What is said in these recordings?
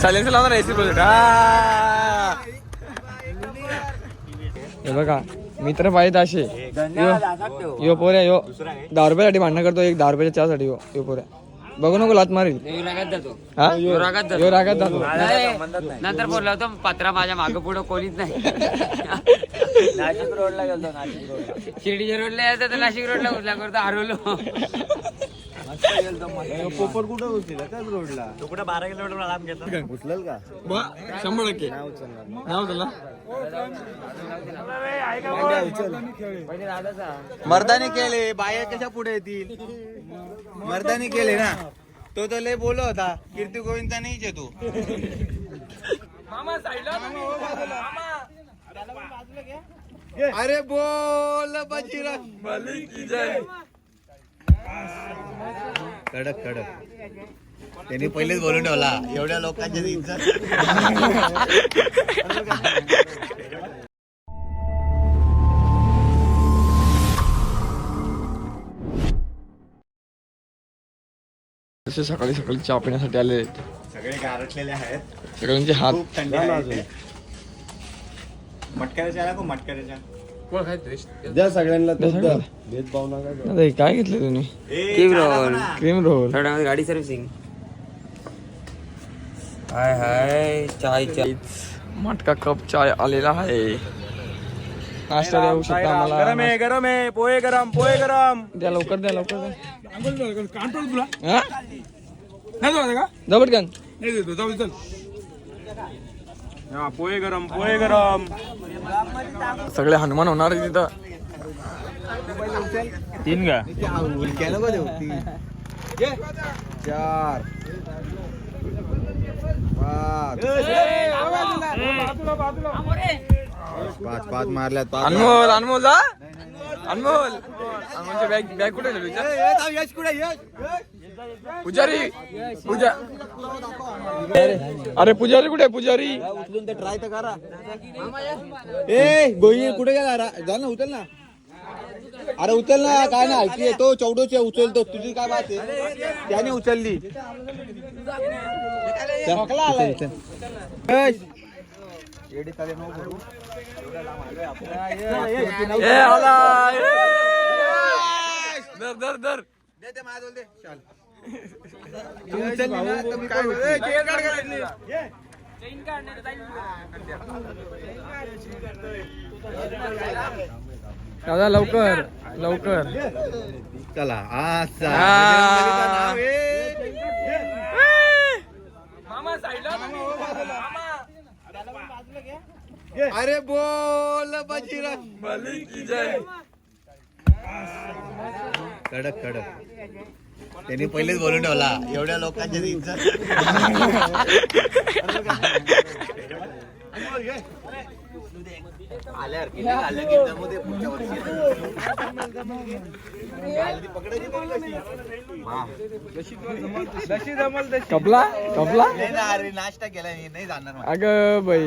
Silencer लावणार AC project हे बघा मित्र पाहिजे असे. यो यो पोऱ्या यो. दहा रुपयासाठी भांडणं करतो एक दहा रुपयाच्या चहासाठी यो यो पोऱ्या. बघू नको लात मारील हा? यो रागात जातो नंतर बोललो होतो पत्रा माझ्या मागं पुढं कोणीच नाही. नाशिक रोडला गेलो नाशिक रोडला. शिर्डीच्या रोडला यायचं तर नाशिक रोडला उचला करतो हरवलो. पोपर कुठं उचलेला त्याच रोडला? तू कुठे बारा किलोमीटर लांब घेतला उचलल का? शंभर टक्के. मर्दाने केले बाया कशा पुढे येतील? मर्दाने केले ना. तो तर लय बोलत होता कीर्ती गोविंदचा नाहीच आहे तू. अरे बोल बजीरा कडक कडक. त्यांनी पहिलेच बोलून ठेवला एवढ्या लोकांच्या तसे सकाळी सकाळी चहा पिण्यासाठी आले. आहेत. सगळे गारटलेले आहेत. सगळ्यांचे हात खूप थंडी आहे. द्या सगळ्यांना द्या सगळ्यांना. भेदभाव नका आता हे काय घेतलं तुम्ही? Cream roll. Cream roll. गाडी सर्व्हिसिंग. Hi hi. चाय चाय. मटका कप चाय आलेला आहे. नाश्ता देऊ शकता मला गरम आहे पोहे गरम पोहे गरम. द्या लवकर द्या लवकर द्या. हा? पटकन पोहे गरम पोहे गरम. सगळे हनुमान होणार आहे तिथं. तीन का चार. पाच. पाच पाच मारल्यात पाच अनमोल अनमोल जा. अनमोल. अनमोलची बॅग बॅग कुठे ठेवली? पुजारी पूजा अरे पुजारी कुठे? पुजारी उचलून ते ट्राय तर करा ए गोई कुठे गेला? रा- जा ना उचल ना. अरे उचल ना काय ना हलकी तो चौडोचे उचलतो तुझी काय बात आहे? त्याने उचलली. चल, उचल. दर दर दर? दादा लवकर लवकर. चला असा. आ. नाव आहे. अरे बोल बजीरा कडक कडक. त्यांनी पहिलेच बोलून ठेवला. एवढ्या लोकांच्या इज्जत. आल्यावर किती आलं की जमू दे पुढच्या वर्षी. कपला? कपला? नाही ना अरे नाश्ता केला मी नाही जाणार मला. अग बाई.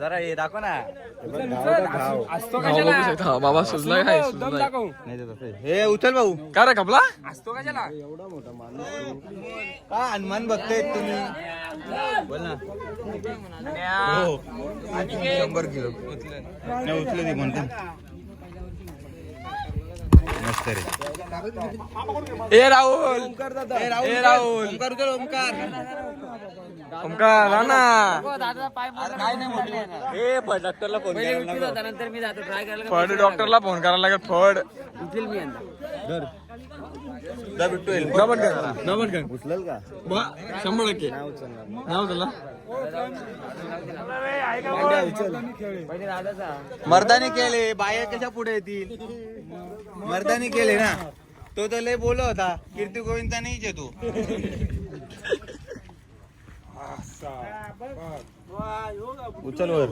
जरा हे दाखव ना. बाबा सुचलाय काय सुचलाय नाही देत असेल. हे उचल भाऊ. काय रे कपला? का हनुमान बघताय तुम्ही? बोल ना. हो. शंभर किलो. नाही उचले ते म्हणतो. मस्त रे. ए राहुल. ए ए राहुल. ओंकार उचल ओंकार. ओमकार ए डॉक्टरला फोन होता नंतर मी जातो. ट्राय करायला फड डॉक्टरला फोन करायला लागेल. फड उचल मी यंदा. डबल कर डबल कर उचलल का? बा शंभर टक्के. नाव उचलला. पहिले दादाचा. मर्दाने केले बाया कशा पुढे येतील? मर्दाने केले ना. तो तर लय बोलत होता कीर्ती गोविंदचा नाहीच आहे तू उचल वर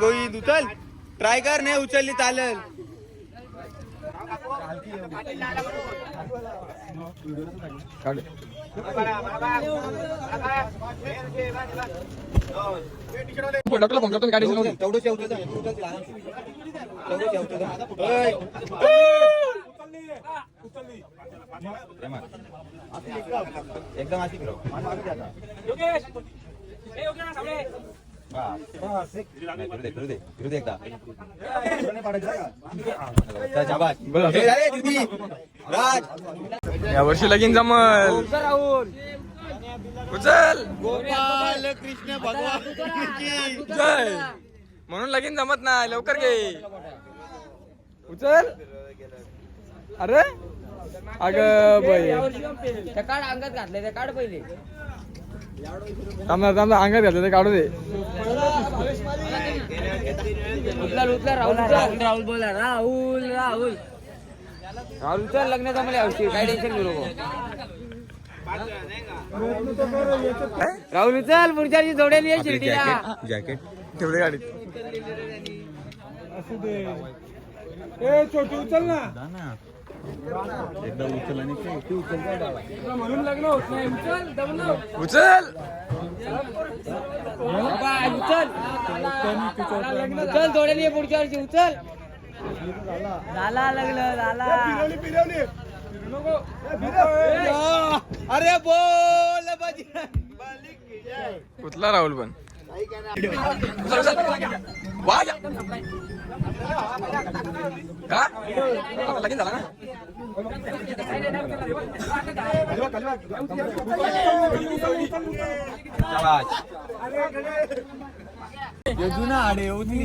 गोविंद उचल. ट्राय कर नाही उचलली चालेल. डॉक्टरला फोन करतो एकदम या वर्षी लगीन जमल. उचल. गोपाल कृष्ण भगवान. की जय म्हणून लगीन जमत नाही लवकर घे. उचल. अरे? अग बाई. त्या काढ अंगात घातले त्या काढ पहिले. थांबा थांबा अंगात घातलं ते काढू दे. उचल उचल राहुल उचल. राहुल बोला राहुल राहुल. राहुल उचल लग्न जमले औषधी काय टेन्शन घेऊ नको. राहुल उचल पुढच्या जोडेल ये शिर्डीला. जॅकेट ठेवले गाडीत एकदा उचल आणि ते- ते उचल उचल बाय, उचल! उचल. ये पुढच्या वर्षी उचल. झाला लग्न झाला. अरे बोल बाजी. उचला राहुल पण? उचल, उचल. का आता लगीन झाला ना जुना आडे उचली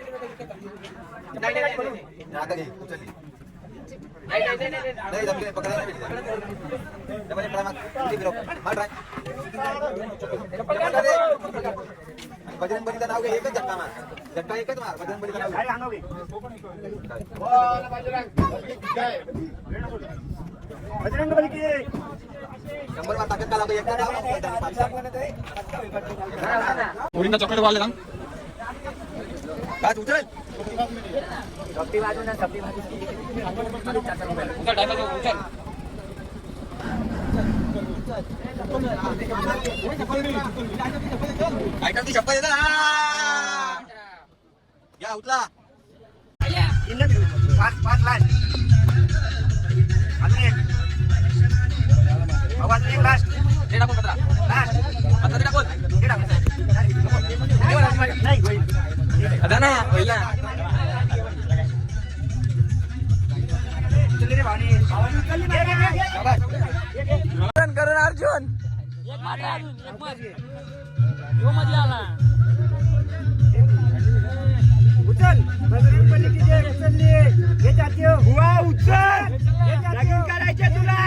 बजरंग बलीचं नाव घे एकच झटका मार झटका एकच मार बजरंग बलीचं नाव घे. शंभर मार ताकद का लागतो एकदा चॉकलेट वाले सांग पाच उचल उचल, टाकायचं, उचल. काय करते? शपथ येतं हा. या उचला. पाच पाच लाख अजून एक. अजून एक लास्ट करून अर्जुन. उचल. उचल करायचे तुला.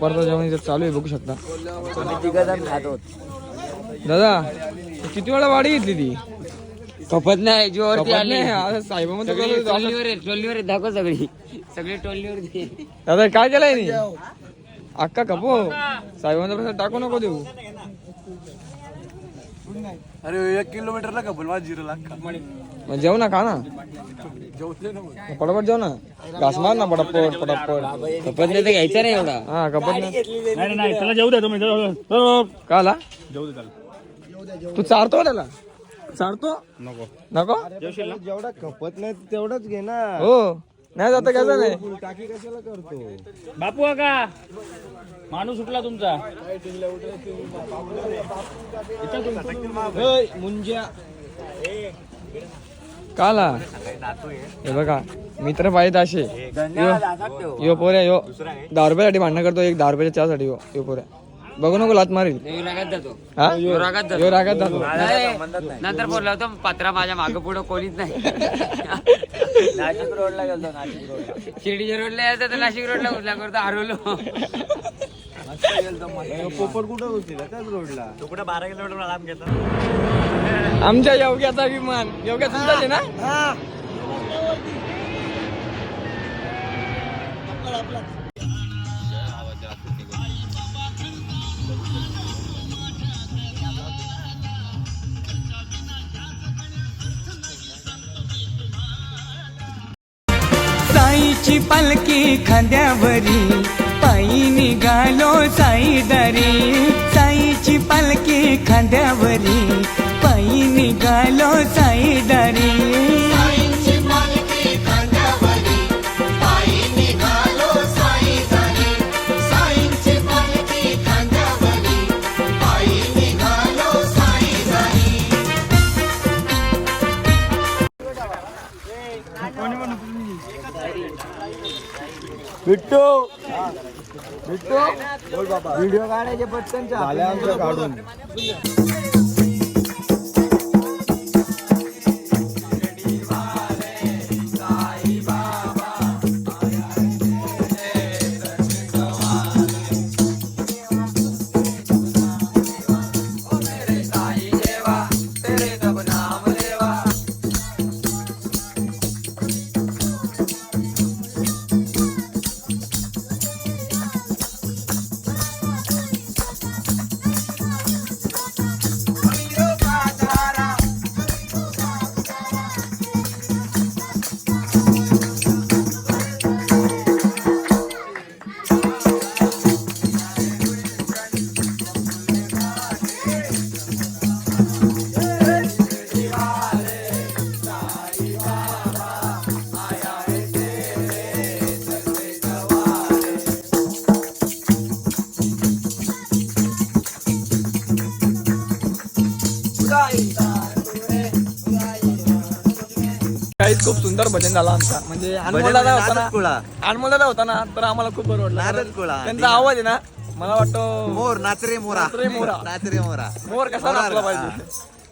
परत जेवण इथं चालू आहे बघू शकता. दादा किती वेळा वाढी घेतली ती? कपत नाही जीवावरती कपात आली. साहेबामध्ये आहे दाखव सगळी. सगळी टोलनीवर आहे. दादा काय केलंय नी? अक्का कपो. साहेबांचा प्रसाद टाकू नको देऊ. अरे एक किलोमीटरला कपल माझ जिरो लाख मग जेव ना खा ना? पटापट जेव ना? घास मार ना पटापट पटापट. कपत नाही तर घ्यायचा नाही एवढा. हा कपट ना नाही. नाही त्याला जेवू दे तुम्ही जाऊ. का आला? जेवू दे त्याला. तू चारतो का त्याला? चारतो? नको. नको? जेवढा कपत नाही तेवढाच घे ना. हो. नाही जातं घ्यायचं नाही. टाकी कशाला करतो बापू का माणूस सुटला तुमचा मुंज्या. का आला हे बघा मित्र पाहिजे असे. यो यो पोऱ्या यो. दहा रुपयासाठी भांडणं करतो एक दहा रुपयाच्या चहासाठी यो यो पोऱ्या. बघू नको लात मारील रागात जातो हा? यो रागात जातो. यो रागात जातो नाही, नंतर बोलला होता पात्रा माझ्या मागं पुढं कोणीच नाही. नाशिक रोडला गेलो नाशिक रोडला. शिर्डीच्या रोडला यायचं तर नाशिक रोडला उचला करतो हरवलो. पोपट कुठं होती त्याच रोडला? तू कुठं बारा किलोमीटर लांब घेतला आमच्या योग्याचा विमान. योग्या तुमचाच आहे ना? साईची पालखी खांद्यावरी पायी निघालो साईदारी. साईची पालखी खांद्यावरी पायी निघालो साईदारी. बिट्टू बिट्टू बोल बाबा. व्हिडिओ काढायचे पटकन काढून. भजन झाला आमचा. म्हणजे अनमोल दादा होता ना. अनमोल दादा होता ना तर आम्हाला खूप बरं वाटलं. त्यांचा आवाज आहे ना मला वाटतं मोर नाचरे मोरा. मोरा. नाचरे मोरा. मोर कसा नाचला पाहिजे.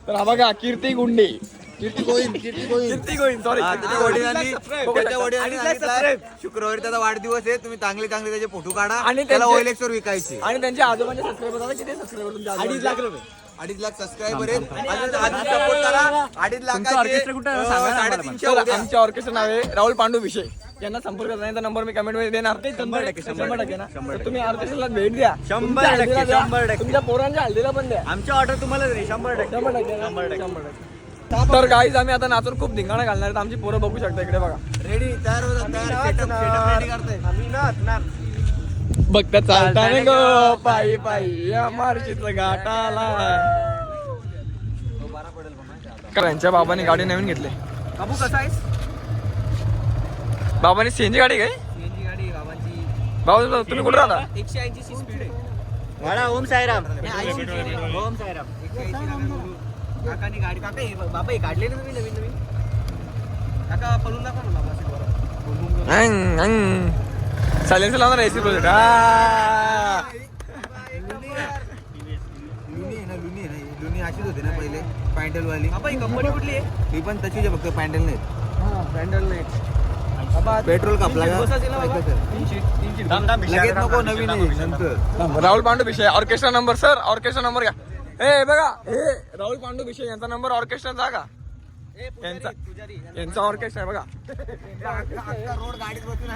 तर हा बघा कीर्ती गुंडे. कीर्ती गोविंद कीर्ती गोविंद. कीर्ती गोविंद सॉरी त्याच्या वडिलांनी त्याच्या वडिलांनी सांगितलं, शुक्रवारी त्याचा वाढदिवस आहे तुम्ही चांगले चांगले त्याचे फोटो काढा. आणि त्याला त्यांचे- ओएलएक्स वर विकायचे. आणि त्यांच्या आजोबांचे सबस्क्रायबर आता किती सबस्क्रायबर तुमच्या अडीच? लाख रुपये. अडीच लाख सबस्क्रायबर आहेत. अजून अजून सपोर्ट करा. अडीच लाखाचे अं, साडेतीनशे तर उद्या. आमच्या ऑर्केस्ट्रा नाव आहे राहुल पांडू विषय. यांना संपर्क करण्याचा नंबर मी कमेंटमध्ये देणार. शंभर टक्के शंभर टक्के. ना तर तुम्ही ऑर्केस्ट्राला भेट द्या. शंभर तुमच्या टक्के, द्या. शंभर टक्के. तुमच्या पोरांच्या हल्दीला पण द्या. आमची ऑर्डर तुम्हाला दे शंभर टक्के. शंभर टक्के ना? शंभर टक्के. तर गाईज आम्ही आता नाचून खूप धिंगाणा घालणार आहेत. आमची पोरं बघू शकता इकडे बघा. रेडी तयार करताय आम्ही नाचणार. बघता चालताना गो. पायी पायी. या मार्शीचा घाटाला. कारण यांच्या बाबाने गाडी नवीन घेतली. बाबू कसा आहेस? बाबाने सीएनजी गाडी काय सीएनजी गाडी बाबांची. बाबा तुम्ही कुठे राहता? एकशे ऐंशी ची स्पीड आहे. वाडा ओम साईराम. ओम बोलू. काकानी गाडी काका हे बाबा हे काढले ना तुम्ही नवीन नवीन? काका पळून दाखवा ना बाबा. सायलेन्सर लावणार एसी प्रोजेक्ट लुनी आहे ना लुनी आहे ना लुनी अशीच होती ना पहिले पॅन्डल वाली बाबा ही कंपनी कुठली आहे ही पण तशीच आहे फक्त पॅन्डल नाही पॅन्डल नाही पेट्रोल कापला का लगेच नको नवीन राहुल पांडू विषय orchestra number sir orchestra number घ्या ए बघा हे राहुल पांडू विषय यांचा नंबर ऑर्केस्ट्राचा का यांचा यांचा ऑर्केस्ट्रा आहे बघा. रोड गाडीत बसून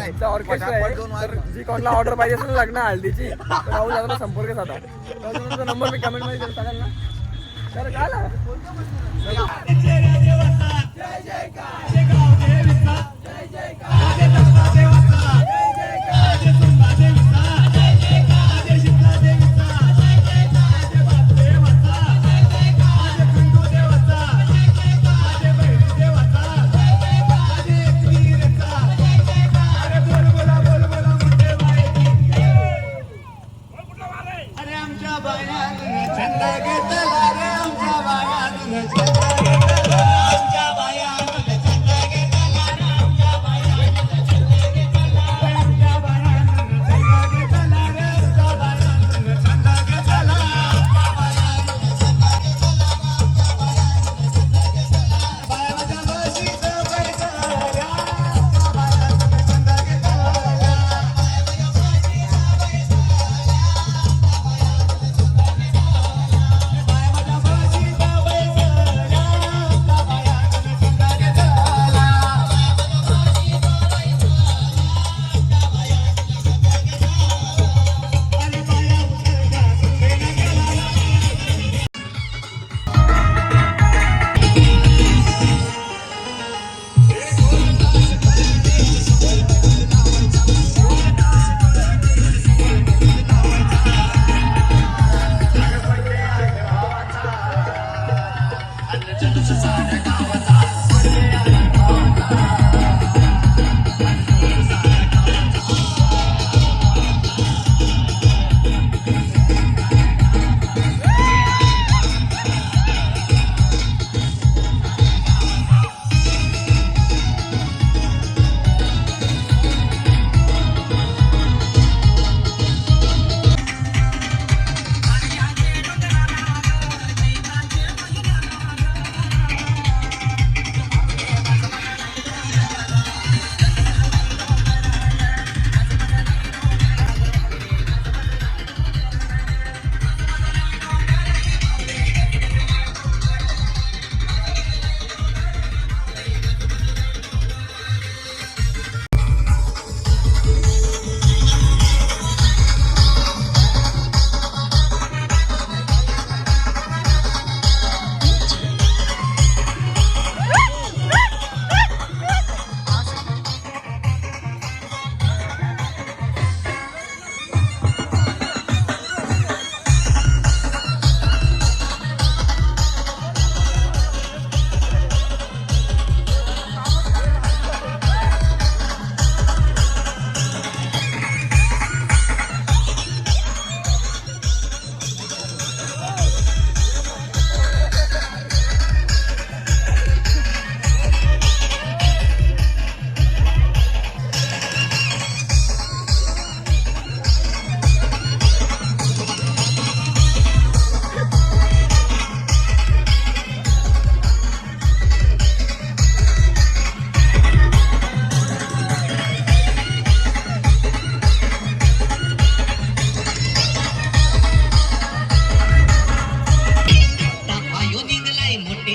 यांचा ऑर्केस्ट्रा आहे. तर जी कोणाला ऑर्डर पाहिजे असेल ना लग्न हळदीची. राहुल दादाला संपर्क साधा. दादाचा नंबर मी कमेंटमध्ये देतो सगळ्यांना तर काय ಬಯಲ ಚಂದಗೆ ತಲ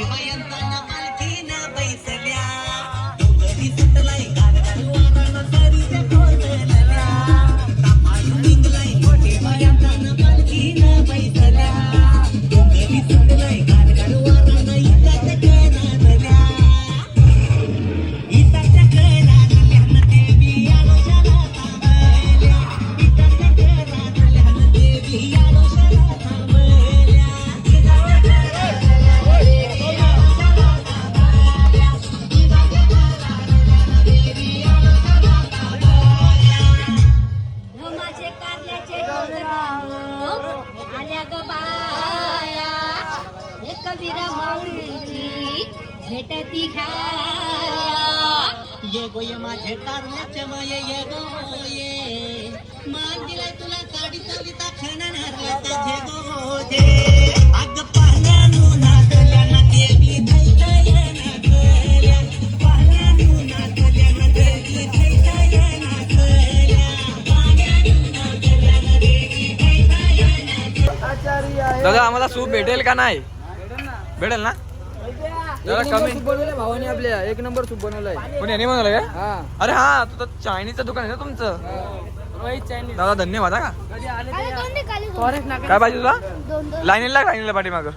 आला? व भेटती घ्या ये गोय माझे कारल्याचे माये ये गोये मान दिलाय तुला साडी चालिता अग देवी धैतय नाचल्या. दादा आम्हाला सूप भेटेल का नाही? भेटेल ना? जरा कमी. बनवलंय भावाने आपल्या. एक नंबर सूप बनवलंय. पण याने बनवलं काय हा. अरे हा तू तर चायनीजचं दुकान आहे ना तुमचं. रोहित चायनीज. दादा धन्यवाद हा का? कधी आले अरे दोन निघाले दोन. फॉरेस्ट नाका. काय पाहिजे तुला? दोन दोन लाईनीला लाग लाईनीला पाठीमागं.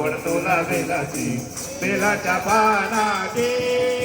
बेलाची आवडतोला बेलाची बेलाच्या पानाची.